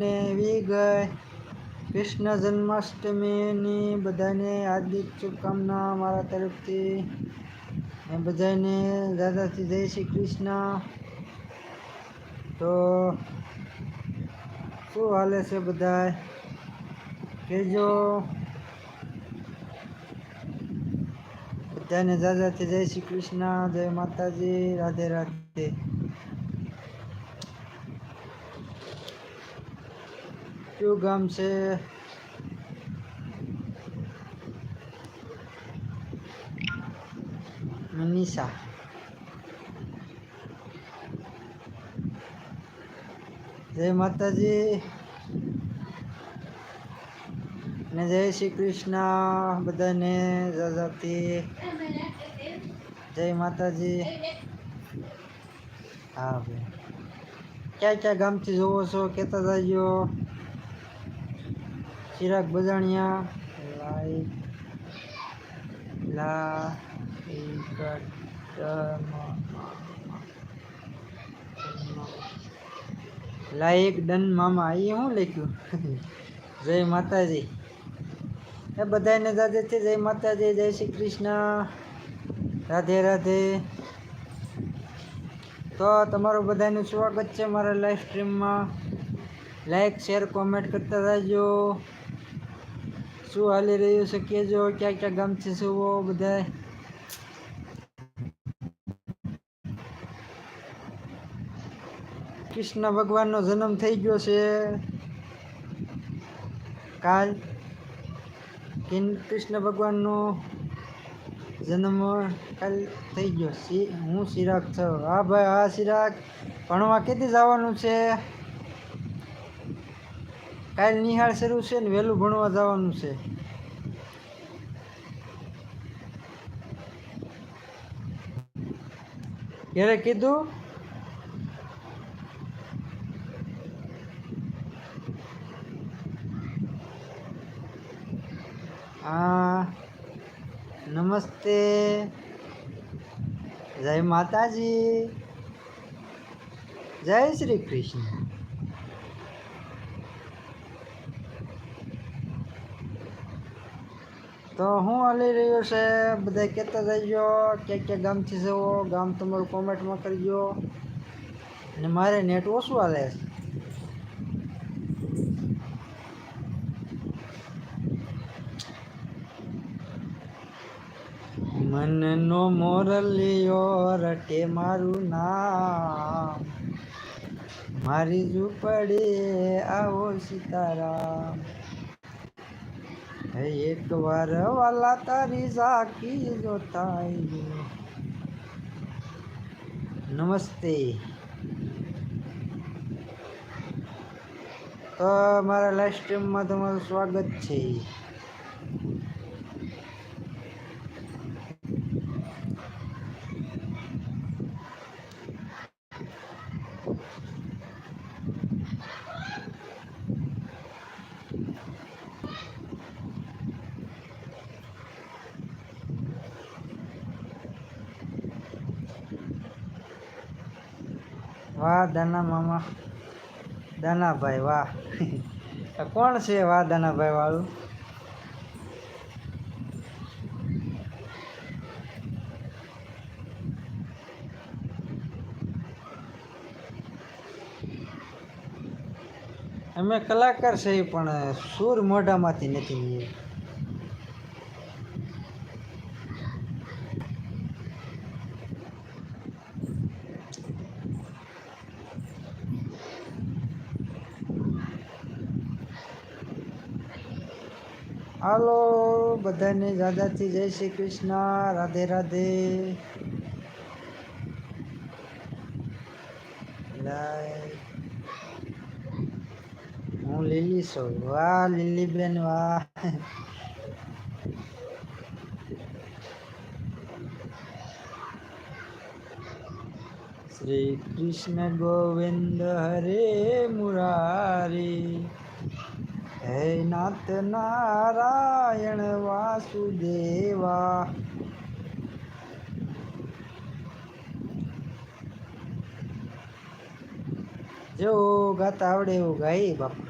ને વી ગઈ. કૃષ્ણ જન્માષ્ટમીની બધાને હાર્દિક શુભકામના મારા તરફથી. બધાને દાદાથી જય શ્રી કૃષ્ણ. તો શું હાલે છે બધા કહેજો. બધાને દાદાથી જય શ્રી કૃષ્ણ. જય માતાજી. રાધે રાધે. કયું ગામ છે? મનીષા. જય માતાજી. અને જય શ્રી કૃષ્ણ. બધાને દાદાથી જય માતાજી. હા ભાઈ. ક્યાં ક્યાં ગામથી જોવો છો? કહેતા જાજો. ચિરાગ બજાણિયા લાઈક લા લાઈક ડન મામા એ શું લખ્યું? જય માતાજી. એ બધાને છે, જય માતાજી, જય શ્રી કૃષ્ણ. રાધે રાધે. તો તમારું બધાનું સ્વાગત છે મારા લાઈવ સ્ટ્રીમમાં લાઈક શેર કોમેન્ટ કરતા રહેજો. શું હાલી રહ્યું છે? કેજો, ક્યાં ક્યાં ગામથી સુવો બધા કૃષ્ણ ભગવાનનો જન્મ થઈ ગયો છે. કાલ કૃષ્ણ ભગવાનનો જન્મ કાલ થઈ ગયો. હું સિરાગ થયો હા ભાઈ, હા સિરાગ ભણવા કેથી જવાનું છે? કાલ નિહાળ શરૂ છે ને વહેલું ભણવા જવાનું છે. ક્યારે કીધું? હા, નમસ્તે. જય માતાજી. જય શ્રી કૃષ્ણ. તો હું હાલી રહ્યો છે બધા કહેતા જઈજો ક્યાં ક્યાં ગામથી જવો, ગામ તમારું કોમેન્ટમાં કરજો. અને મારે નેટ ઓછું હાલે છે. મનનો મોરલિયો રટે મારું નામ. મારી ઝૂંપડી આવો સીતારામ. એક વાર વાલા તારી ઝાકી જોતા નમસ્તે તો મારા લાઈવ સ્ટ્રીમમાં તમારું સ્વાગત છે વાહ, દાના મામા. દાનાભાઈ, વાહ. કોણ છે? વાહ, દાનાભાઈ વાળું. અમે કલાકાર છે પણ સૂર મોઢામાંથી નથી નીકળ્યો. હાલો બધાને દાદાથી જય શ્રી કૃષ્ણ, રાધે રાધે. હું લીલી છું. વાહ લીલી વાહ. શ્રી કૃષ્ણ ગોવિંદ હરે મુરારી. હે નાથ નારાયણ વાસુદેવા. જો ગાતા આવડે એવું ગાઈ બાપા.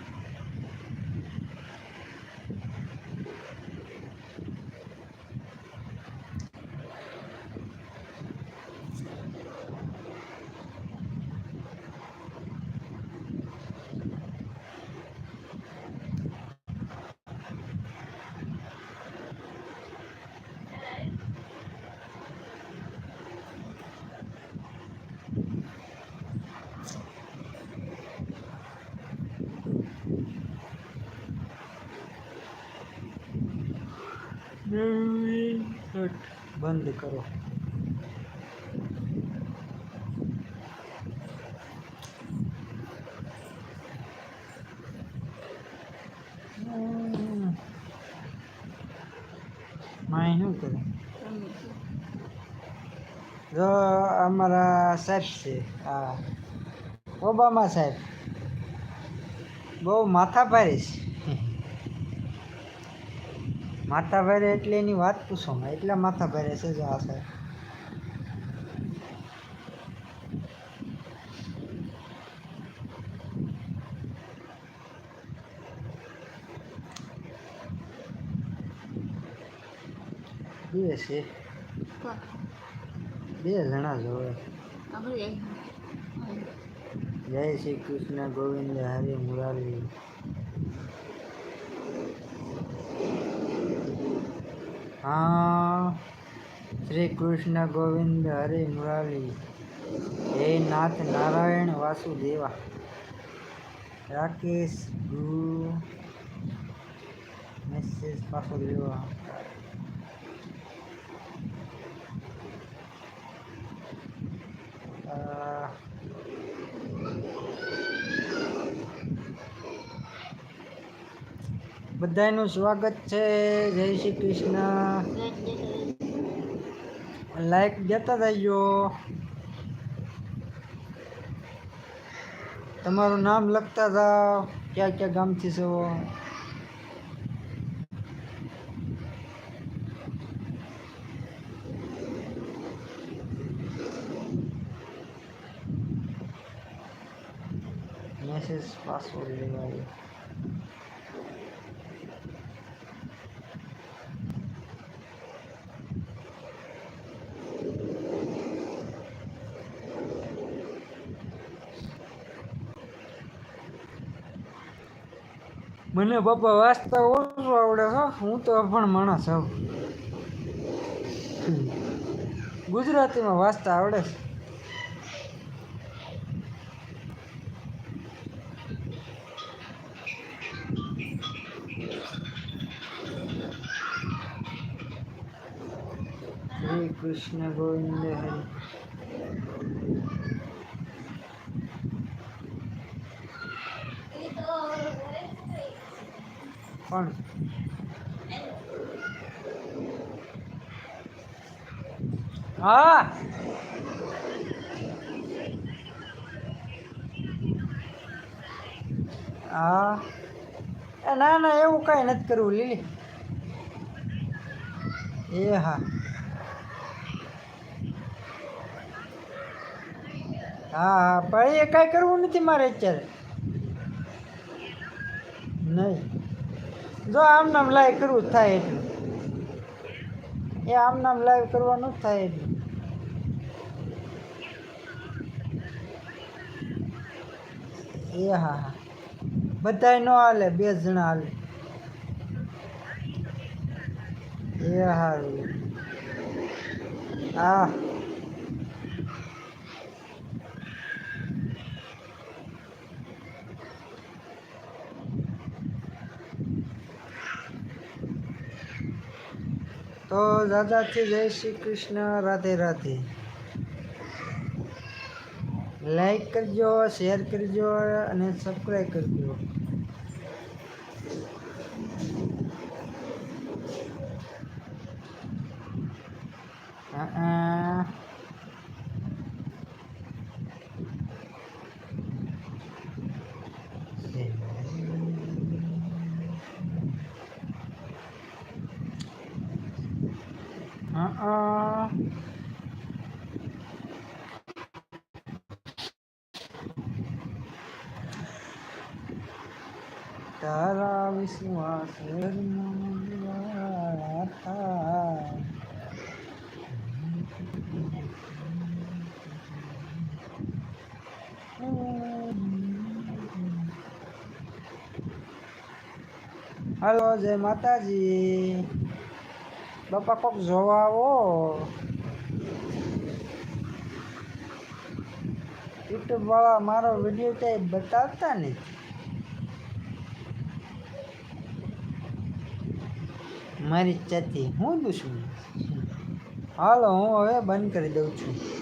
બંધ કરો. માય શું કરે? જો અમારા સાહેબ છે હા ઓબામા સાહેબ બહુ માથા પારીશ માથા ભરે એટલે એની વાત પૂછો માં એટલા માથા ભરે છે જો આ સાહેબ. બે છે. બે જણા જોવે જય શ્રી કૃષ્ણ ગોવિંદ હરે મુરારી. હા, શ્રી કૃષ્ણ ગોવિંદ હરે મુરારી હે નાથ નારાયણ વાસુદેવા, રાકેશ ગુરુ, મેસેજ પાછો લેવા આ બધાનું સ્વાગત છે. જય શ્રી કૃષ્ણ. લાઈક દેતા જજો તમારું નામ લખતા જાઓ. ક્યાં ક્યાં ગામથી છો? મેસેજ પાસવર્ડ લેવાય. મને પપ્પા વાંચતા ઓછું આવડે છે. હું તો પણ માણસ છું ગુજરાતીમાં વાંચતા આવડે છે. કૃષ્ણ ગોવિંદ હરે પણ હા. હા. ના ના, એવું કાંઈ નથી કરવું, લીલી. એ હા હા, પણ એ કાંઈ કરવું નથી મારે અત્યારે. નહીં. જો આમ નામ લાઈવ કરવું જ થાય એટલું એ આમ નામ લાઈવ કરવાનું જ થાય એટલું એ હા હા. બધાય ન હાલે, બે જણા હાલે. એ હારું. હા. તો દાદાથી જય શ્રી કૃષ્ણ. રાધે રાધે. લાઈક કરજો શેર કરજો અને સબસ્ક્રાઈબ કરજો. હા હા તારા વિશ્વાસ થાય હાલો જય માતાજી બાપા, કોક જોવા આવો યુટ્યુબ વાળા મારો વીડિયો ક્યાંય બતાવતા નથી મારી ચાથી હું દુશ્મન હાલો, હું હવે બંધ કરી દઉં છું.